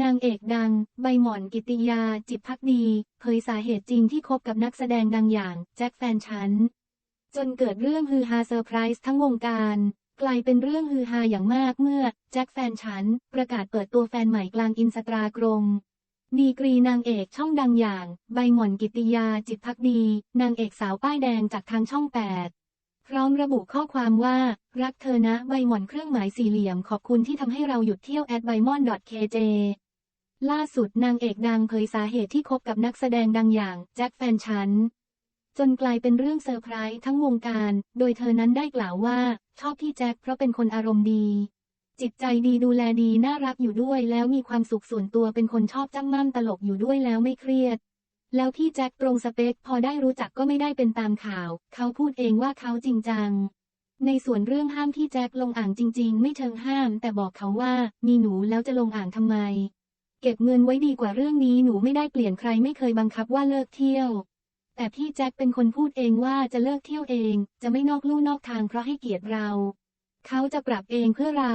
นางเอกดัง ใบหม่อนกิติยา จิตพักดี เผยสาเหตุจริงที่คบกับนักแสดงดังอย่างแจ็คแฟนฉัน จนเกิดเรื่องฮือฮาเซอร์ไพรส์ทั้งวงการ กลายเป็นเรื่องฮือฮาอย่างมากเมื่อ แจ็คแฟนฉัน ประกาศเปิดตัวแฟนใหม่กลางอินสตรากรมดีกรีนางเอกช่องดังอย่าง ใบหม่อนกิติยา จิตพักดี นางเอกสาวป้ายแดงจากทางช่อง8พร้อมระบุข้อความว่า รักเธอนะใบหม่อนเครื่องหมายสี่เหลี่ยมขอบคุณที่ทำให้เราหยุดเที่ยว at b y m o n kj ล่าสุดนางเอกดังเผยสาเหตุที่คบกับนักแสดงดังอย่างแจ็คแฟนฉัน จนกลายเป็นเรื่องเซอร์ไพรส์ทั้งวงการ โดยเธอนั้นได้กล่าวว่า ชอบพี่แจ็คเพราะเป็นคนอารมณ์ดี จิตใจดีดูแลดีน่ารักอยู่ด้วย แล้วมีความสุขส่วนตัวเป็นคนชอบจ้ำม่ำตลกอยู่ด้วยแล้วไม่เครียด แล้วพี่แจ็คตรงสเปคพอได้รู้จักก็ไม่ได้เป็นตามข่าว เขาพูดเองว่าเขาจริงจังในส่วนเรื่องห้ามพี่แจ็คลงอ่างจริง ๆ ไม่เชิงห้าม แต่บอกเขาว่ามีหนูแล้วจะลงอ่างทำไม เก็บเงินไว้ดีกว่าเรื่องนี้หนูไม่ได้เปลี่ยนใครไม่เคยบังคับว่าเลิกเที่ยว แต่พี่แจ็คเป็นคนพูดเองว่าจะเลิกเที่ยวเอง จะไม่นอกลู่นอกทางเพราะให้เกียรติเรา เขาจะปรับเองเพื่อเรา